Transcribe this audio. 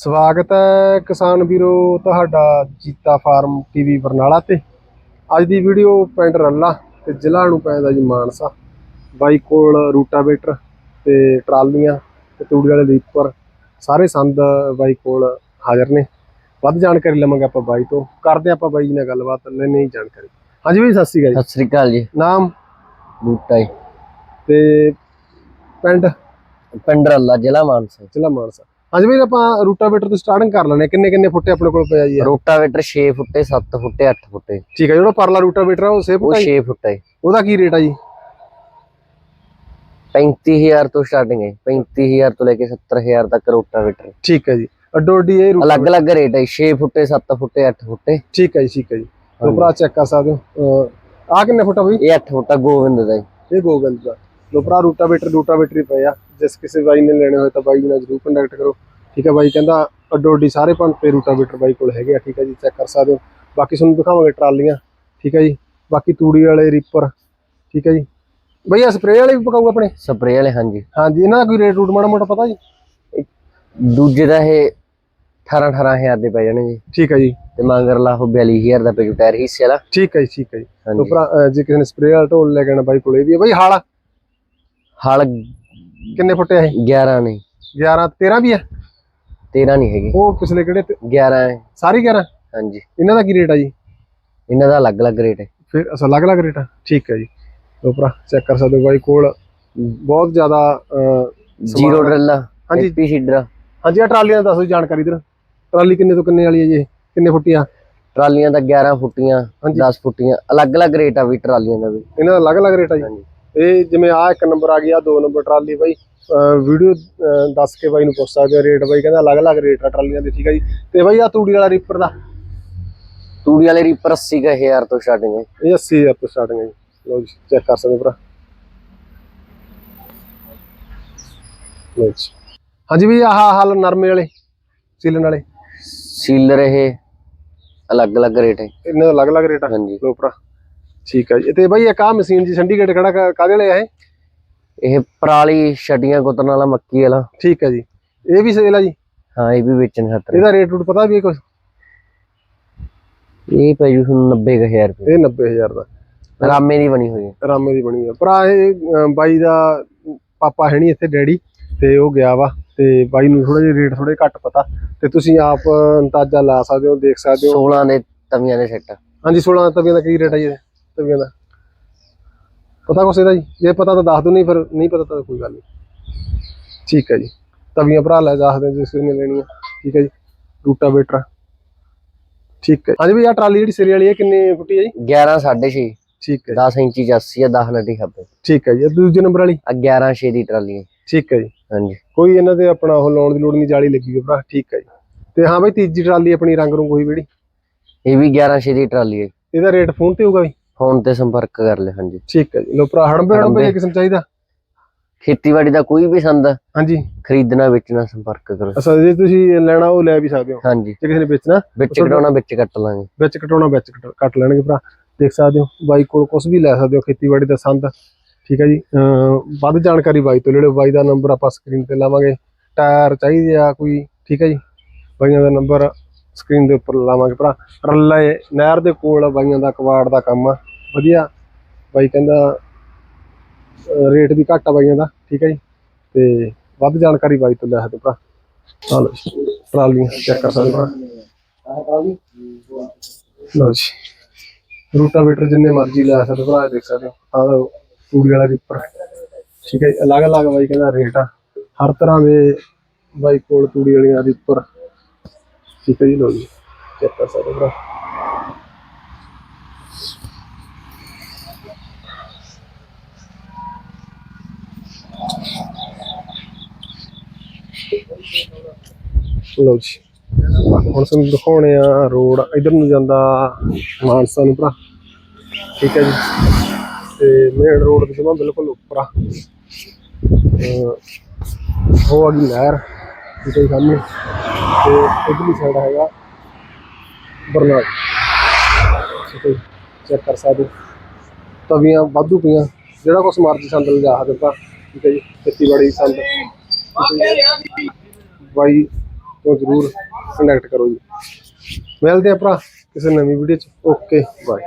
ਸਵਾਗਤ ਹੈ ਕਿਸਾਨ ਵੀਰੋ ਤੁਹਾਡਾ ਜੀਤਾ ਫਾਰਮ ਟੀਵੀ ਬਰਨਾਲਾ ਤੇ। ਅੱਜ ਦੀ ਵੀਡੀਓ ਪਿੰਡ ਰੱਲਾ ਤੇ ਜ਼ਿਲ੍ਹਾ ਨੂੰ ਪੈਂਦਾ ਜੀ ਮਾਨਸਾ। ਬਾਈ ਕੋਲ ਰੂਟਾਵੇਟਰ ਤੇ ਟਰਾਲੀਆਂ ਤੇ ਤੂੜੀ ਵਾਲੇ ਰੀਪਰ ਸਾਰੇ ਸੰਦ ਬਾਈ ਕੋਲ ਹਾਜ਼ਰ ਨੇ। ਵੱਧ ਜਾਣਕਾਰੀ ਲਵਾਂਗੇ ਆਪਾਂ ਬਾਈ ਤੋਂ। ਕਰਦੇ ਆਪਾਂ ਬਾਈ ਜੀ ਨਾਲ ਗੱਲਬਾਤ ਲੈਣੇ ਜਾਣਕਾਰੀ। ਹਾਂਜੀ ਬਾਈ ਸਤਿ ਸ਼੍ਰੀ ਅਕਾਲ ਸਤਿ ਸ੍ਰੀ ਅਕਾਲ ਜੀ ਜੀ। ਨਾਮ? ਬੂਟਾ ਜੀ। ਤੇ ਪਿੰਡ? ਪਿੰਡ ਰੱਲਾ ਜ਼ਿਲ੍ਹਾ ਮਾਨਸਾ। ਜ਼ਿਲ੍ਹਾ ਮਾਨਸਾ। ਹਾਂਜੀ ਬਾਈ ਆਪਾਂ ਰੂਟਾਵੇਟਰ ਤੋਂ ਸਟਾਰਟਿੰਗ ਕਰ ਲੈਣੇ ਕਿੰਨੇ ਕਿੰਨੇ ਫੁੱਟੇ ਆਪਣੇ ਕੋਲ ਪਿਆ ਜੀ? ਰੋਟਾਵੇਟਰ 6 ਫੁੱਟੇ 7 ਫੁੱਟੇ 8 ਫੁੱਟੇ। ਠੀਕ ਹੈ ਜਿਹੜਾ ਪਰਲਾ ਰੂਟਾਵੇਟਰ ਆ ਉਹ ਸੇ ਉਹ ਫੁੱਟਾ 6 ਫੁੱਟੇ ਉਹਦਾ ਕੀ ਰੇਟ ਆ ਜੀ? 35000 ਤੋਂ ਸਟਾਰਟਿੰਗ ਹੈ। 35000 ਤੋਂ ਲੈ ਕੇ 70000 ਤੱਕ ਰੋਟਾਵੇਟਰ। ਠੀਕ ਹੈ ਜੀ। ਅੱਡੋ ਅੱਡੀ ਇਹ ਅਲੱਗ-ਅਲੱਗ ਰੇਟ ਹੈ 6 ਫੁੱਟੇ 7 ਫੁੱਟੇ 8 ਫੁੱਟੇ। ਠੀਕ ਹੈ ਜੀ ਠੀਕ ਹੈ ਜੀ। ਉਹ ਭਰਾ ਚੈੱਕ ਕਰ ਸਕਦੇ ਹੋ। ਆ ਕਿੰਨੇ ਫੁੱਟ ਬਈ? ਇਹ 8 ਫੁੱਟਾ ਗੋਬਿੰਦ ਦਾ ਇਹ ਗੋਗਲ ਦਾ। ਲੋ ਭਰਾ ਰੂਟਾਵੇਟਰ ਰੂਟਾਵੇਟਰ ਹੀ ਪਏ ਆ। ਜਿਸ ਕਿਸੇ ਬਾਈ ਨੇ ਲੈਣੇ ਹੋਏ ਤਾਂ ਬਾਈ ਨਾਲ ਜਰੂਰ ਕੰਟੈਕਟ ਕਰੋ। ਠੀਕ ਹੈ ਬਾਈ ਕਹਿੰਦਾ ਅੱਡੋ ਅੱਡੀ ਸਾਰੇ ਪੰਪ ਤੇ ਰੂਟਾਵੇਟਰ ਬਾਈ ਕੋਲ ਹੈਗੇ ਆ। ਠੀਕ ਹੈ ਜੀ ਚੈੱਕ ਕਰ ਸਕਦੇ ਹੋ। ਬਾਕੀ ਤੁਹਾਨੂੰ ਦਿਖਾਵਾਂਗੇ ਟਰਾਲੀਆਂ। ਠੀਕ ਹੈ ਜੀ ਬਾਕੀ ਤੂੜੀ ਵਾਲੇ ਰੀਪਰ ਠੀਕ ਹੈ ਜੀ। ਬਈ ਆ ਸਪਰੇਅ ਵਾਲੇ ਵੀ ਪਕਾਊਗਾ ਆਪਣੇ? ਸਪਰੇਅ ਵਾਲੇ ਹਾਂਜੀ। ਹਾਂਜੀ ਇਹਨਾਂ ਦਾ ਕੋਈ ਰੇਟ ਰੂਟ ਮਾੜਾ ਮੋਟਾ ਪਤਾ ਜੀ? ਦੂਜੇ ਦਾ ਇਹ 18 18000 ਦੇ ਪੈ ਜਾਣੇ ਜੀ। ਠੀਕ ਹੈ ਜੀ। ਤੇ ਮੰਗਰਲਾ ਉਹ 42000 ਦਾ ਪੈ ਜੂ ਟਾਇਰ ਹਿੱਸੇ ਵਾਲਾ। ਠੀਕ ਹੈ ਜੀ ਠੀਕ ਹੈ ਜੀ। ਤੋ ਜੇ ਕਿਸੇ ਨੇ ਸਪਰੇਅ ਵਾਲਾ ਢੋਲ ਲੈ ਕੇ ਆਣਾ ਬਾਈ ਕੋਲੇ ਵੀ ਹੈ ਬਾਈ ਹਾਲ ਹਲ ਕਿੰਨੇ ਫੁੱਟੇ ਆ ਇਹ? 11 ਨਹੀਂ 11 13 ਵੀ ਹੈ? 13 ਨਹੀਂ ਹੈਗੀ। ਉਹ ਪਿਛਲੇ ਕਿਹੜੇ ਤੇ- 11 ਹੈ। ਸਾਰੀ 11 ਹਾਂਜੀ। ਇਹਨਾਂ ਦਾ ਕੀ ਰੇਟ ਆ ਜੀ? ਇਹਨਾਂ ਦਾ ਅਲੱਗ-ਅਲੱਗ ਰੇਟ ਹੈ। ਫਿਰ ਅਸਾਂ ਅਲੱਗ-ਅਲੱਗ ਰੇਟ ਆ। ਠੀਕ ਹੈ ਜੀ। ਲੋ ਭਰਾ ਚੈੱਕ ਕਰ ਸਕਦੇ ਹੋ ਬਾਈ ਕੋਲ। ਬਹੁਤ ਜ਼ਿਆਦਾ ਅਹ, ਜ਼ੀਰੋ ਡਰਿਲ ਹਾਂਜੀ। ਐਪੀ ਸੀਡਰ ਹਾਂਜੀ ਆ ਟਰਾਲੀਆਂ ਦਾ ਦੱਸੋ ਜੀ ਜਾਣਕਾਰੀ ਇਧਰ। ਟਰਾਲੀ ਕਿੰਨੇ ਤੋਂ ਕਿੰਨੇ ਵਾਲੀ ਹੈ ਜੀ ਇਹ? ਕਿੰਨੇ ਫੁੱਟੀ ਆ? ਟਰਾਲੀਆਂ ਤਾਂ 11 ਫੁੱਟੀਆਂ ਹਾਂਜੀ। 10 ਫੁੱਟੀਆਂ ਅਲੱਗ-ਅਲੱਗ ਰੇਟ ਆ ਵੀ ਟਰਾਲੀਆਂ ਦਾ ਵੀ। ਇਹਨਾਂ ਦਾ ਅਲੱਗ-ਅਲੱਗ ਰੇਟ ਆ ਜੀ। ਹਾਂਜੀ। ਇਹ ਜਿਵੇਂ ਆ ਇੱਕ ਨੰਬਰ ਆ ਗਿਆ ਦੋ ਨੰਬਰ ਟਰਾਲੀ ਬਾਈ। ਵੀਡੀਓ ਦੱਸ ਕੇ ਬਾਈ ਨੂੰ ਪੁੱਛ ਸਕਦੇ ਹੋ ਰੇਟ ਬਾਈ ਕਹਿੰਦਾ ਅਲੱਗ-ਅਲੱਗ ਰੇਟ ਆ ਟਰਾਲੀਆਂ ਦੇ ਠੀਕ ਹੈ ਜੀ। ਤੇ ਬਾਈ ਆ ਤੂੜੀ ਵਾਲਾ ਰੀਪਰ ਦਾ? ਤੂੜੀ ਵਾਲੇ ਰੀਪਰ 80000 ਤੋਂ ਸਟਾਰਟਿੰਗ ਹੈ। ਇਹ 80000 ਤੋਂ ਸਟਾਰਟਿੰਗ ਹੈ ਜੀ। ਲਓ ਜੀ ਚੈੱਕ ਕਰ ਸਕਦੇ ਹੋ ਭਰਾ। ਲਓ ਜੀ। ਹਾਂਜੀ ਵੀ ਆਹ ਹਾਲ ਨਰਮੇ ਵਾਲੇ ਸੀਲਣ ਵਾਲੇ। ਸੀਲਰ ਇਹ ਅਲੱਗ-ਅਲੱਗ ਰੇਟ ਹੈ। ਇਹਨਾਂ ਦਾ ਅਲੱਗ-ਅਲੱਗ ਰੇਟ ਆ। ਹਾਂਜੀ। ਲਓ ਭਰਾ। ਠੀਕ ਹੈ ਜੀ। ਤੇ ਬਾਈ ਇੱਕ ਆਹ ਮਸ਼ੀਨ ਜੀ ਚੰਡੀਗੜ੍ਹ ਖੜਾ ਕਾ- ਕਾਹਦੇ ਵਾਲੇ ਆ ਇਹ? ਇਹ ਪਰਾਲੀ ਛਟੀਆਂ ਕੁੱਤਣ ਵਾਲਾ ਮੱਕੀ ਵਾਲਾ। ਠੀਕ ਹੈ ਜੀ। ਇਹ ਵੀ ਸੇਲ ਆ ਜੀ? ਹਾਂ ਇਹ ਵੀ ਵੇਚਣ ਖਾਤਰ। ਹੈ। ਇਹਦਾ ਰੇਟ ਰੂਟ ਪਤਾ ਵੀ ਹੈ ਕੁਝ ਇਹ ਪੈ ਜੂ ਤੁਹਾਨੂੰ 90000 ਰੁਪਏ। ਇਹ 90000 ਦਾ। ਰਾਮੇ ਦੀ ਬਣੀ ਹੋਈ ਹੈ। ਰਾਮੇ ਦੀ ਬਣੀ ਆ। ਭਰਾ ਇਹ ਬਾਈ ਦਾ ਪਾਪਾ ਹੈ ਨਹੀਂ ਇੱਥੇ ਡੈਡੀ ਤੇ ਉਹ ਗਿਆ ਵਾ ਤੇ ਬਾਈ ਨੂੰ ਥੋੜਾ ਜਿਹਾ ਰੇਟ ਥੋੜੇ ਘੱਟ ਪਤਾ। ਤੇ ਤੁਸੀਂ ਆਪ ਅੰਦਾਜ਼ਾ ਲਾ ਸਕਦੇ ਹੋ ਦੇਖ ਸਕਦੇ ਹੋ। 16 ਦੇ ਤਵੀਆਂ ਦੇ ਸੈੱਟ। ਹਾਂਜੀ 16 ਤਵੀਆਂ ਦਾ ਕੀ ਰੇਟ ਹੈ ਜੀ? ਤਵੀਆਂ ਦਾ ਪਤਾ ਕੁਛ ਇਹਦਾ ਜੀ? ਜੇ ਪਤਾ ਤਾਂ ਦੱਸ ਦਿਓ ਨਹੀਂ ਫਿਰ ਨਹੀਂ ਪਤਾ ਤਾਂ ਕੋਈ ਗੱਲ ਨਹੀਂ। ਠੀਕ ਹੈ ਜੀ। ਤਵੀਆਂ ਭਰਾ ਲੈ ਦੱਸ ਦਿਓ ਜਿਸ ਨੇ ਲੈਣੀਆਂ। ਠੀਕ ਹੈ ਜੀ। ਰੂਟਾਵੇਟਰ ਠੀਕ ਹੈ। ਹਾਂਜੀ ਵੀ ਆ ਟਰਾਲੀ ਜਿਹੜੀ ਸਿਰੇ ਵਾਲੀ ਹੈ ਕਿੰਨੇ ਫੁੱਟੀ ਹੈ ਜੀ? 11 6.5 ਠੀਕ ਹੈ ਜੀ, 10 ਇੰਚੀ ਚਾਸੀ ਆ 10 ਨਟੀ ਖੱਬੇ। ਠੀਕ ਹੈ ਜੀ। ਇਹ ਦੂਜੇ ਨੰਬਰ ਵਾਲੀ? ਆ 11 6 ਦੀ ਟਰਾਲੀ ਹੈ। ਠੀਕ ਹੈ ਜੀ। ਹਾਂਜੀ। ਕੋਈ ਇਹਨਾਂ ਦੇ ਆਪਣਾ ਉਹ ਲਾਉਣ ਦੀ ਲੋੜ ਨਹੀਂ ਜਾਲੀ ਲੱਗੀ ਹੋਈ ਭਰਾ। ਠੀਕ ਹੈ ਜੀ। ਤੇ ਹਾਂ ਬਈ ਤੀਜੀ ਟਰਾਲੀ ਆਪਣੀ ਰੰਗ ਰੰਗ ਹੋਈ ਜਿਹੜੀ ਇਹ ਵੀ 11 6 ਦੀ ਟਰਾਲੀ ਹੈ। ਇਹਦਾ ਰੇਟ ਫੋਨ ਤੇ ਹੋਊਗਾ ਵੀ ਫੋਨ ਤੇ ਸੰਪਰਕ ਕਰ ਲੈ ਹਾਂਜੀ। ਠੀਕ ਹੈ ਜੀ। ਲੋ ਭਰਾ ਹੜੰਬੇ ਹੜੰਬੇ ਜੇ ਕਿਸਮ ਚਾਹੀਦਾ? ਖੇਤੀਬਾੜੀ ਦਾ ਕੋਈ ਵੀ ਸੰਦ ਹਾਂਜੀ। ਖਰੀਦਣਾ ਵੇਚਣਾ ਸੰਪਰਕ ਕਰੋ। ਅਸਲ ਜੇ ਤੁਸੀਂ ਲੈਣਾ ਉਹ ਲੈ ਵੀ ਸਕਦੇ ਹੋ। ਹਾਂਜੀ। ਜੇ ਕਿਸੇ ਨੇ ਵੇਚਣਾ ਵਿੱਚ ਕਢਾਉਣਾ ਵਿੱਚ ਕੱਟ ਲਾਂਗੇ। ਵਿੱਚ ਕਟਾਉਣਾ ਵਿੱਚ ਕਟ- ਲੈਣਗੇ ਭਰਾ। ਦੇਖ ਸਕਦੇ ਹੋ ਬਾਈ ਕੋਲ ਕੁਝ ਵੀ ਲੈ ਸਕਦੇ ਹੋ ਖੇਤੀਬਾੜੀ ਦਾ ਸੰਦ। ਠੀਕ ਹੈ ਜੀ। ਵੱਧ ਜਾਣਕਾਰੀ ਬਾਈ ਤੋਂ ਲੈ ਲਿਓ। ਬਾਈ ਦਾ ਨੰਬਰ ਆਪਾਂ ਸਕਰੀਨ ਤੇ ਲਾਵਾਂਗੇ। ਟਾਇਰ ਚਾਹੀਦੇ ਆ ਕੋਈ ਠੀਕ ਹੈ ਜੀ। ਬਾਈਆਂ ਦਾ ਨੰਬਰ ਸਕਰੀਨ ਦੇ ਉੱਪਰ ਲਾਵਾਂਗੇ ਭਰਾ। ਰੱਲੇ ਨਹਿਰ ਦੇ ਕੋਲ ਬਾਈਆਂ ਦਾ ਕਵਾੜ ਦਾ ਕੰਮ ਆ। ਵਧੀਆ। ਬਾਈ ਕਹਿੰਦਾ ਰੇਟ ਵੀ ਘੱਟ ਆ ਬਾਈਆਂ ਦਾ ਠੀਕ ਹੈ ਜੀ। ਤੇ ਵੱਧ ਜਾਣਕਾਰੀ ਬਾਈ ਤੋਂ ਲੈ ਸਕਦੇ ਭਰਾ। ਆ ਟਰਾਲੀਆਂ ਚੈੱਕ ਕਰ ਸਕਦੇ ਭਰਾ ਲਓ ਜੀ। ਰੂਟਾਵੇਟਰ ਜਿੰਨੇ ਮਰਜ਼ੀ ਲੈ ਸਕਦੇ ਭਰਾ ਦੇਖ ਸਕਦੇ ਹੋ। ਆਹ ਤੂੜੀ ਵਾਲਾ ਰੀਪਰ ਠੀਕ ਹੈ ਜੀ, ਅਲੱਗ-ਅਲੱਗ ਬਾਈ ਕਹਿੰਦਾ ਰੇਟ ਆ। ਹਰ ਤਰ੍ਹਾਂ ਦੇ ਬਾਈ ਕੋਲ ਤੂੜੀ ਵਾਲੀਆਂ ਰੀਪਰ ਠੀਕ ਹੈ ਜੀ ਲਓ ਜੀ। ਚੈੱਕ ਕਰ ਸਕਦੇ ਹੋ ਭਰਾ। ਲਓ ਜੀ। ਹੁਣ ਤੁਹਾਨੂੰ ਦਿਖਾਉਣੇ ਆ ਰੋਡ। ਇਧਰ ਨੂੰ ਜਾਂਦਾ ਮਾਨਸਾ ਨੂੰ ਭਰਾ। ਠੀਕ ਹੈ ਜੀ। ਤੇ ਮੇਨ ਰੋਡ ਦੇ ਜਮਾ ਬਿਲਕੁਲ ਉੱਪਰ ਆ। ਉਹ ਆ ਗਈ ਨਹਿਰ ਠੀਕ ਹੈ ਜੀ ਸਾਹਮਣੇ। ਤੇ ਇਧਰਲੀ ਸਾਈਡ ਹੈਗਾ ਬਰਨਾਲ। ਠੀਕ ਹੈ ਚੈੱਕ ਕਰ ਸਕਦੇ ਤਵੀਆਂ ਵਾਧੂ ਪਈਆਂ। ਜਿਹੜਾ ਕੁਛ ਮਰਜ਼ੀ ਸੰਦ ਲਿਜਾ ਸਕਦੇ ਭਰਾ। ਠੀਕ ਹੈ ਜੀ। ਖੇਤੀਬਾੜੀ ਸੰਦ। ਬਾਈ ਤਾਂ ਜ਼ਰੂਰ ਕੰਟੈਕਟ ਕਰੋ ਜੀ। ਮਿਲਦੇ ਆ ਭਰਾ ਕਿਸੇ ਨਵੀਂ ਵੀਡੀਓ ਚ। Okay bye